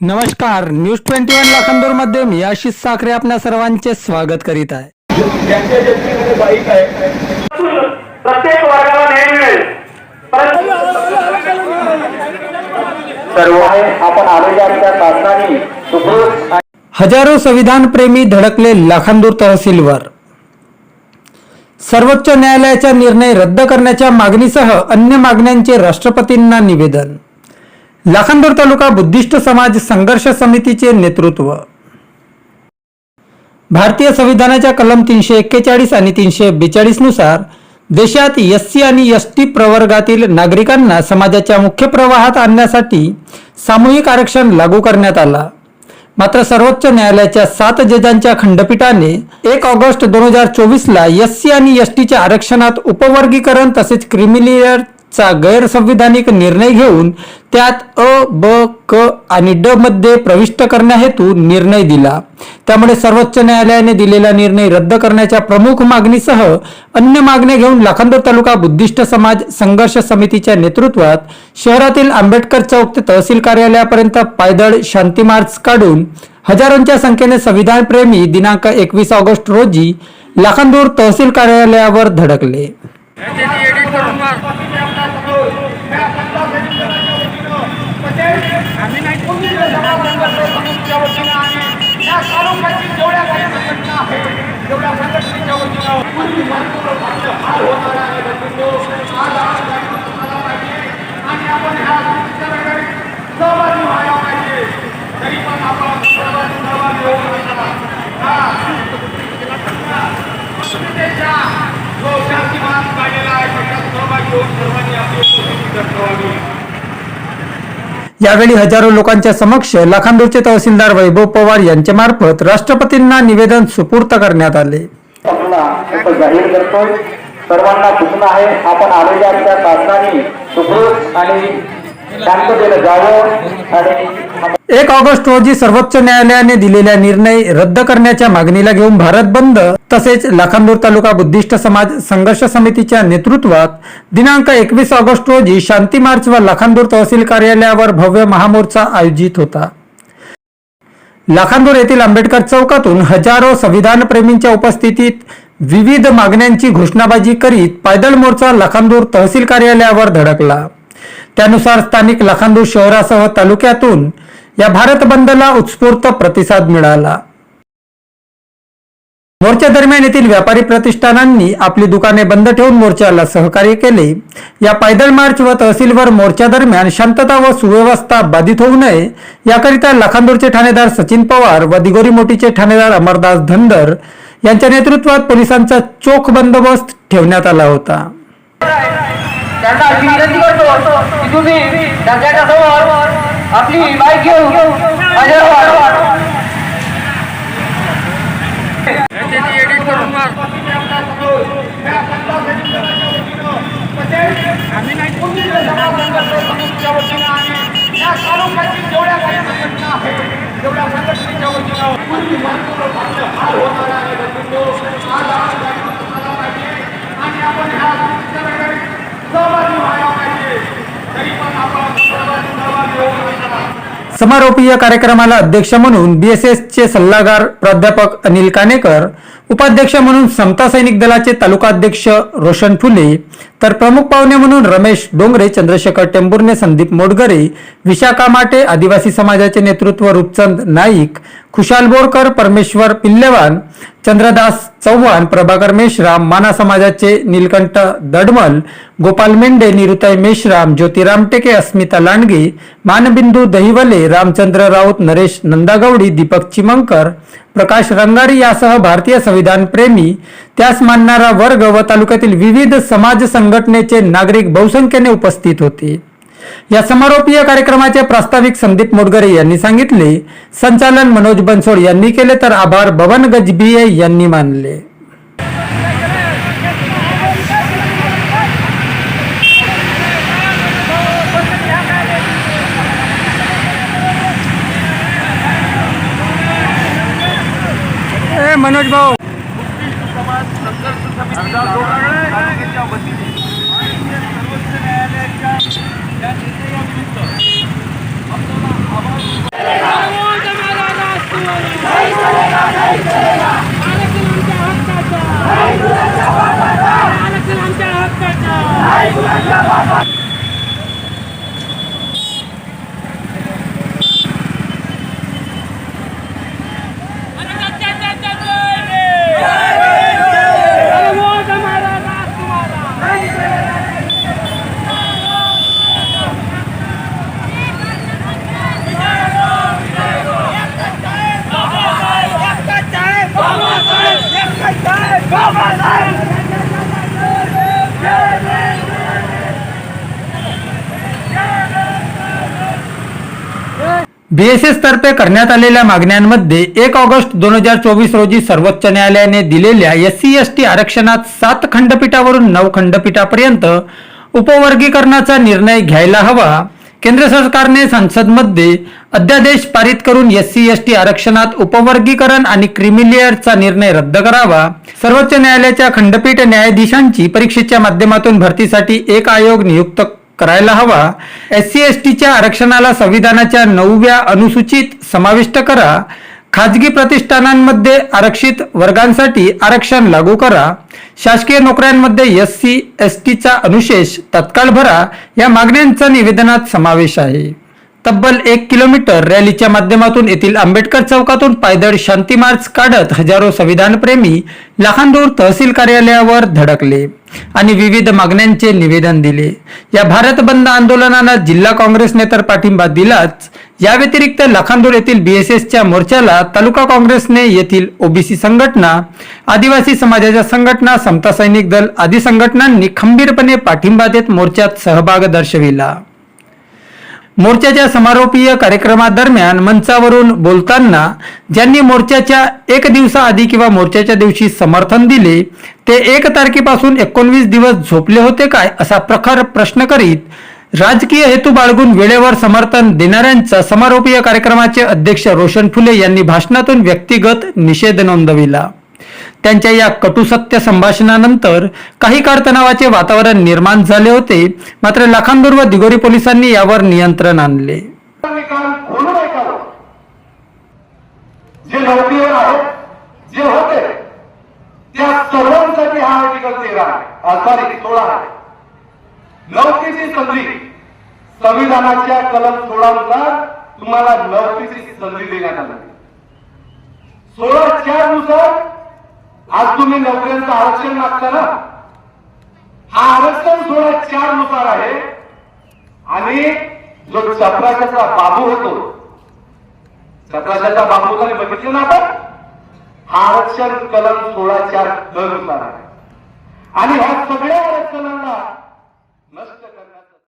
नमस्कार news twenty one लाखांदूरमध्ये मी आशिष साखरे आपल्या सर्वांचे स्वागत करीत आहे. प्रत्येक वर्गाला न्याय मिळेल. सर्व आपण आरोग्याच्या शासनाने हजारो संविधान प्रेमी धडकले लाखांदूर तहसीलवर. सर्वोच्च न्यायालयाचा निर्णय रद्द करण्याच्या मागणीसह अन्य मागण्यांचे राष्ट्रपतींना निवेदन. लाखांदूर तालुका बुद्धिस्ट समाज संघर्ष समितीचे नेतृत्व. भारतीय संविधानाच्या कलम तीनशे एक्केचाळीस आणि तीनशे बेचाळीसनुसार देशात एस सी आणि एस टी प्रवर्गातील नागरिकांना समाजाच्या मुख्य प्रवाहात आणण्यासाठी सामूहिक आरक्षण लागू करण्यात आला. मात्र सर्वोच्च न्यायालयाच्या सात जजांच्या खंडपीठाने एक ऑगस्ट दोन हजार चोवीसला एस सी आणि एस टीच्या आरक्षणात उपवर्गीकरण तसेच चा गैरसंविधानिक निर्णय घेऊन त्यात अ ब क आणि ड मध्ये प्रविष्ट करण्याहेतू निर्णय दिला. त्यामुळे सर्वोच्च न्यायालयाने दिलेला निर्णय रद्द करण्याच्या प्रमुख मागणीसह अन्य मागण्या घेऊन लाखांदूर तालुका बुद्धिस्ट समाज संघर्ष समितीच्या नेतृत्वात शहरातील आंबेडकर चौक ते तहसील कार्यालयापर्यंत पायदळ शांती मार्च काढून हजारोंच्या संख्येने संविधान प्रेमी दिनांक एकवीस ऑगस्ट रोजी लाखांदूर तहसील कार्यालयावर धडकले. यावेळी हजारो लोकांच्या समक्ष लाखांदूरचे तहसीलदार वैभव पवार यांच्या मार्फत राष्ट्रपतींना निवेदन सुपूर्त करण्यात आले. जाहीर करतोय. सर्वांना सूचना आहे. आपण आरोग्याच्या शासनाने सुखरूप आणि शांततेनं जावं आणि एक ऑगस्ट रोजी सर्वोच्च न्यायालयाने दिलेला निर्णय रद्द करण्याच्या मागणीला घेऊन भारत बंद तसेच लाखांदूर तालुका बुद्धिस्ट समाज संघर्ष समितीच्या नेतृत्वात दिनांक एकवीस ऑगस्ट रोजी शांती मार्च व लाखांदूर तहसील कार्यालयावर भव्य महामोर्चा आयोजित होता. लाखांदूर येथील आंबेडकर चौकातून हजारो संविधान प्रेमींच्या उपस्थितीत विविध मागण्यांची घोषणाबाजी करीत पायदळ मोर्चा लाखांदूर तहसील कार्यालयावर धडकला. त्यानुसार स्थानिक लाखांदूर शहरासह तालुक्यातून या भारत बंदला उत्स्फूर्त प्रतिसाद मिळाला. मोर्चा दरम्यान येथील व्यापारी प्रतिष्ठानांनी आपली दुकाने बंद ठेवून मोर्चाला सहकार्य केले. या पायदळ मार्च व तहसीलवर मोर्चा दरम्यान शांतता व सुव्यवस्था बाधित होऊ नये याकरिता लाखांदूरचे ठाणेदार सचिन पवार व दिगोरी मोठीचे ठाणेदार अमरदास धनदर यांच्या नेतृत्वात पोलिसांचा चोख बंदोबस्त ठेवण्यात आला होता. त्यांना विनंती करतो. की तुम्ही त्यांच्यासमोर आपली बाईक समारोपीय कार्यक्रमाला अध्यक्ष म्हणून बीएसएसचे सल्लागार प्राध्यापक अनिल कानेकर उपाध्यक्ष म्हणून समता सैनिक दलाचे तालुकाध्यक्ष रोशन फुले तर प्रमुख पाहुणे म्हणून रमेश डोंगरे चंद्रशेखर टेंभुर्णे संदीप मोडगरे विशाखा माटे आदिवासी समाजाचे नेतृत्व रूपचंद नाईक खुशाल बोरकर परमेश्वर पिल्लेवान चंद्रदास चव्हाण प्रभाकर मेश्राम माना समाजाचे नीलकंठ दडमल गोपाल मेंढे निरुताई मेश्राम ज्योतिराम टेके अस्मिता लांडगे मानबिंदू दहिवले रामचंद्र राऊत नरेश नंदागवडी दीपक चिमंकर प्रकाश रंगारी यासह भारतीय संविधान प्रेमी त्यास मानणारा वर्ग व तालुक्यातील विविध समाज संघटनेचे नागरिक बहुसंख्येने उपस्थित होते. या समारोपीय कार्यक्रमाचे प्रास्ताविक संदीप मोडगरे यांनी सांगितले. संचालन मनोज बनसोड यांनी केले तर आभार भवन गजबिये यांनी मानले. मनोज भाऊ. बीएसएस तर्फे करण्यात आलेल्या मागण्यांमध्ये एक ऑगस्ट दोन हजार चोवीस रोजी सर्वोच्च न्यायालयाने दिलेल्या एस सी एस टी आरक्षणात सात खंडपीठावरून नऊ खंडपीठापर्यंत उपवर्गीकरणाचा निर्णय घ्यायला हवा. केंद्र सरकारने संसदमध्ये अध्यादेश पारित करून एस सी एस टी आरक्षणात उपवर्गीकरण आणि क्रिमिलेअरचा निर्णय रद्द करावा. सर्वोच्च न्यायालयाच्या खंडपीठ न्यायाधीशांची परीक्षेच्या माध्यमातून भरतीसाठी एक आयोग नियुक्त करायला हवा. एस सी एस टीच्या आरक्षणाला संविधानाच्या नवव्या अनुसूचित समाविष्ट करा. खाजगी प्रतिष्ठानांमध्ये आरक्षित वर्गांसाठी आरक्षण लागू करा. शासकीय नोकऱ्यांमध्ये एस सी एस टीचा अनुशेष तत्काळ भरा. या मागण्यांचा निवेदनात समावेश आहे. तब्बल एक किलोमीटर रॅलीच्या माध्यमातून येथील आंबेडकर चौकातून पायदळ शांती मार्च काढत हजारो संविधानप्रेमी लहानदूर तहसील कार्यालयावर धडकले आणि विविध मागण्यांचे निवेदन दिले. या भारत बंद आंदोलनाला जिल्हा काँग्रेसने तर पाठिंबा दिलाच. या व्यतिरिक्त लखानदूर येथील बीएसएसच्या मोर्चाला तालुका काँग्रेसने येथील ओबीसी संघटना आदिवासी समाजाच्या संघटना समता सैनिक दल आदी संघटनांनी खंबीरपणे पाठिंबा देत मोर्चात सहभाग दर्शविला. मोर्चाच्या समारोपीय कार्यक्रमादरम्यान मंचावरून बोलताना ज्यांनी मोर्चाच्या एक दिवसाआधी किंवा मोर्चाच्या दिवशी समर्थन दिले ते एक तारखेपासून एकोणवीस दिवस झोपले होते काय असा प्रखर प्रश्न करीत राजकीय हेतू बाळगून वेळेवर समर्थन देणाऱ्यांचा समारोपीय कार्यक्रमाचे अध्यक्ष रोशन फुले यांनी भाषणातून व्यक्तिगत निषेध नोंदविला. त्यांच्या या कटुसत्य संभाषणानंतर काही काळ तणावाचे वातावरण निर्माण झाले होते मात्र लाखांदूर व दिगोरी पोलिसांनी यावर नियंत्रण आणले. जे होते त्या सर्वांसाठी हा आर्टिकल तेरा सॉरी सोळा नोकरीची संधी. संविधानाच्या कलम सोळानुसार तुम्हाला नोकरीची संधी देण्यात आली. सोळा चारनुसार आज तुम्ही नोकऱ्यांचं आरक्षण मागता ना? हा आरक्षण सोळा चारनुसार आहे. आणि जो चपराशाचा बाबू होतो चपराशाचा बाबू तुम्ही बघितलं ना आपण? हा आरक्षण कलम सोळा चारनुसार आहे. आणि ह्या सगळ्या आरक्षणांना